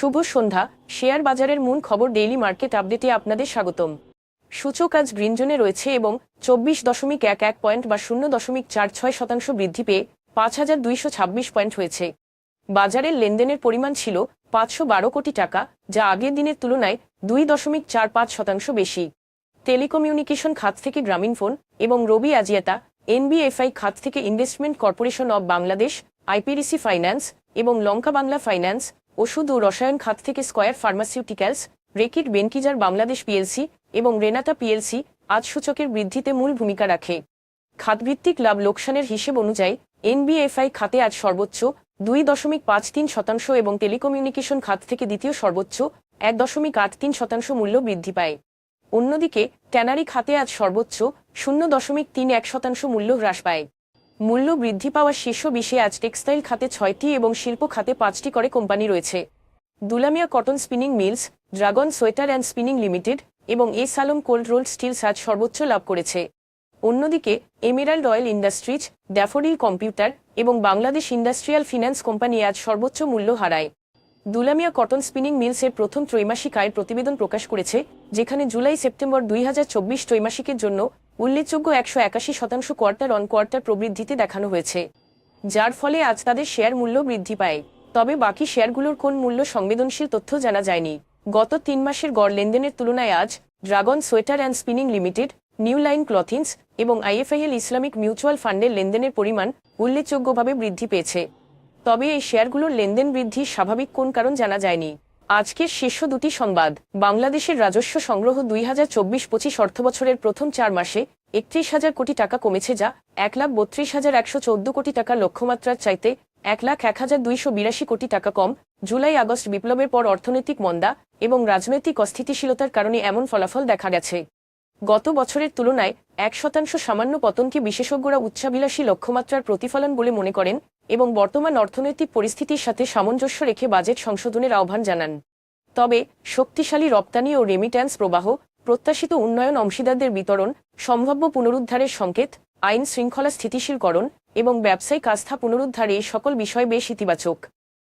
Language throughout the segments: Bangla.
শুভ সন্ধ্যা। শেয়ার বাজারের মূল খবর ডেইলি মার্কেট আপডেটে আপনাদের স্বাগতম। সূচক আজ গ্রিন জোনে রয়েছে এবং চব্বিশ দশমিক এক এক পয়েন্ট বা শূন্য দশমিক চার ছয় শতাংশ বৃদ্ধি পেয়ে পাঁচ হাজার দুইশো ছাব্বিশ পয়েন্ট হয়েছে। বাজারের লেনদেনের পরিমাণ ছিল পাঁচশো বারো কোটি টাকা, যা আগের দিনের তুলনায় দুই দশমিক চার পাঁচ শতাংশ বেশি। টেলিকমিউনিকেশন খাত থেকে গ্রামীণফোন এবং রবি আজিয়াতা, এনবিএফআই খাত থেকে Investment Corporation of Bangladesh, IPDC Finance এবং লঙ্কা বাংলা ফাইন্যান্স ওষুধ ও রসায়ন খাত থেকে Square Pharmaceuticals Reckitt Benckiser Bangladesh PLC এবং রেনাতা পিএলসি আজ সূচকের বৃদ্ধিতে মূল ভূমিকা রাখে। খাতভিত্তিক লাভ লোকসানের হিসেব অনুযায়ী, এনবিএফআই খাতে আজ সর্বোচ্চ দুই দশমিক পাঁচ তিন শতাংশ এবং টেলিকমিউনিকেশন খাত থেকে দ্বিতীয় সর্বোচ্চ এক দশমিক আট তিন শতাংশ মূল্য বৃদ্ধি পায়। অন্যদিকে, ট্যানারি খাতে আজ সর্বোচ্চ শূন্য দশমিক তিন এক শতাংশ মূল্য হ্রাস পায়। মূল্য বৃদ্ধি পাওয়া শীর্ষ বিশে আজ টেক্সটাইল খাতে ছয়টি এবং শিল্প খাতে পাঁচটি করে কোম্পানি রয়েছে। Dulamia Cotton Spinning Mills, Dragon Sweater and Spinning Limited এবং এ সালম কোল্ড রোল স্টিলস আজ সর্বোচ্চ লাভ করেছে। অন্যদিকে, Emerald Oil Industries, Daffodil Computer এবং বাংলাদেশ ইন্ডাস্ট্রিয়াল ফিন্যান্স কোম্পানি আজ সর্বোচ্চ মূল্য হারায়। দুলামিয়া কটন স্পিনিং মিলসের প্রথম ত্রৈমাসিক আয়ের প্রতিবেদন প্রকাশ করেছে, যেখানে জুলাই সেপ্টেম্বর দুই হাজার চব্বিশ ত্রৈমাসিকের জন্য উল্লেখযোগ্য একশো একাশি শতাংশ কোয়ার্টার অন কোয়ার্টার প্রবৃদ্ধিতে দেখানো হয়েছে, যার ফলে আজ তাদের শেয়ার মূল্য বৃদ্ধি পায়। তবে বাকি শেয়ারগুলোর কোন মূল্য সংবেদনশীল তথ্য জানা যায়নি। গত তিন মাসের গড় লেনদেনের তুলনায় আজ Dragon Sweater and Spinning Limited, New Line Clothings এবং আইএফআইএল ইসলামিক মিউচুয়াল ফান্ডের লেনদেনের পরিমাণ উল্লেখযোগ্যভাবে বৃদ্ধি পেয়েছে। তবে এই শেয়ারগুলোর লেনদেন বৃদ্ধির স্বাভাবিক কোন কারণ জানা যায়নি। আজকের শীর্ষ দুটি সংবাদ। বাংলাদেশের রাজস্ব সংগ্রহ দুই হাজার চব্বিশ পঁচিশ অর্থবছরের প্রথম চার মাসে একত্রিশ হাজার কোটি টাকা কমেছে যা এক লাখ বত্রিশ হাজার একশো চোদ্দ কোটি টাকার লক্ষ্যমাত্রার চাইতে এক লাখ এক হাজার দুইশো বিরাশি কোটি টাকা কম। জুলাই, আগস্ট বিপ্লবের পর অর্থনৈতিক মন্দা এবং রাজনৈতিক অস্থিতিশীলতার কারণে এমন ফলাফল দেখা গেছে। গত বছরের তুলনায় এক শতাংশ সামান্য পতনকে বিশেষজ্ঞরা উচ্চাভিলাষী লক্ষ্যমাত্রার প্রতিফলন বলে মনে করেন এবং বর্তমান অর্থনৈতিক পরিস্থিতির সাথে সামঞ্জস্য রেখে বাজেট সংশোধনের আহ্বান জানান। তবে, শক্তিশালী রপ্তানি ও রেমিট্যান্স প্রবাহ, প্রত্যাশিত উন্নয়ন অংশীদারদের বিতরণ, সম্ভাব্য পুনরুদ্ধারের সংকেত, আইন শৃঙ্খলা স্থিতিশীলকরণ এবং ব্যবসায়িক আস্থা পুনরুদ্ধারে সকল বিষয় বেশ ইতিবাচক।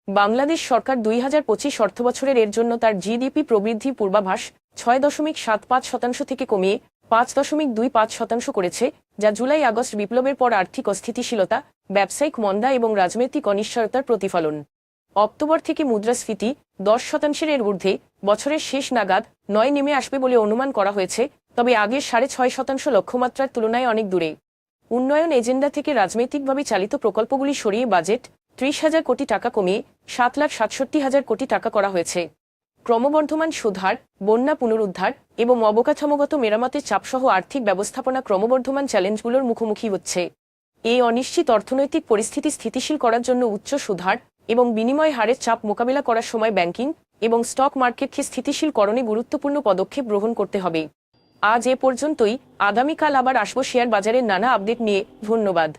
বাংলাদেশ সরকার দুই হাজার পঁচিশ অর্থবছরের এর জন্য তার জিডিপি প্রবৃদ্ধি পূর্বাভাস ছয় দশমিক সাত পাঁচ শতাংশ থেকে কমিয়ে পাঁচ দশমিক দুই পাঁচ শতাংশ করেছে, যা জুলাই আগস্ট বিপ্লবের পর আর্থিক অস্থিতিশীলতা, ব্যবসায়িক মন্দা এবং রাজনৈতিক অনিশ্চয়তার প্রতিফলন। অক্টোবর থেকে মুদ্রাস্ফীতি দশ শতাংশের এর ঊর্ধ্বে, বছরের শেষ নাগাদ নয় নেমে আসবে বলে অনুমান করা হয়েছে, তবে আগের সাড়ে ছয় শতাংশ লক্ষ্যমাত্রার তুলনায় অনেক দূরে। উন্নয়ন এজেন্ডা থেকে রাজনৈতিকভাবে চালিত প্রকল্পগুলি সরিয়ে বাজেট ত্রিশ হাজার কোটি টাকা কমিয়ে সাত লাখ সাতষট্টি হাজার কোটি টাকা করা হয়েছে। ক্রমবর্ধমান সুধার, বন্যা পুনরুদ্ধার এবং অবকাঠামোগত মেরামতের চাপসহ আর্থিক ব্যবস্থাপনা ক্রমবর্ধমান চ্যালেঞ্জগুলোর মুখোমুখি হচ্ছে। এই অনিশ্চিত অর্থনৈতিক পরিস্থিতি স্থিতিশীল করার জন্য উচ্চ সুধার এবং বিনিময় হারের চাপ মোকাবিলা করার সময় ব্যাংকিং এবং স্টক মার্কেটকে স্থিতিশীলকরণে গুরুত্বপূর্ণ পদক্ষেপ গ্রহণ করতে হবে। আজ এ পর্যন্তই। আগামীকাল আবার আসব শেয়ার বাজারের নানা আপডেট নিয়ে। ধন্যবাদ।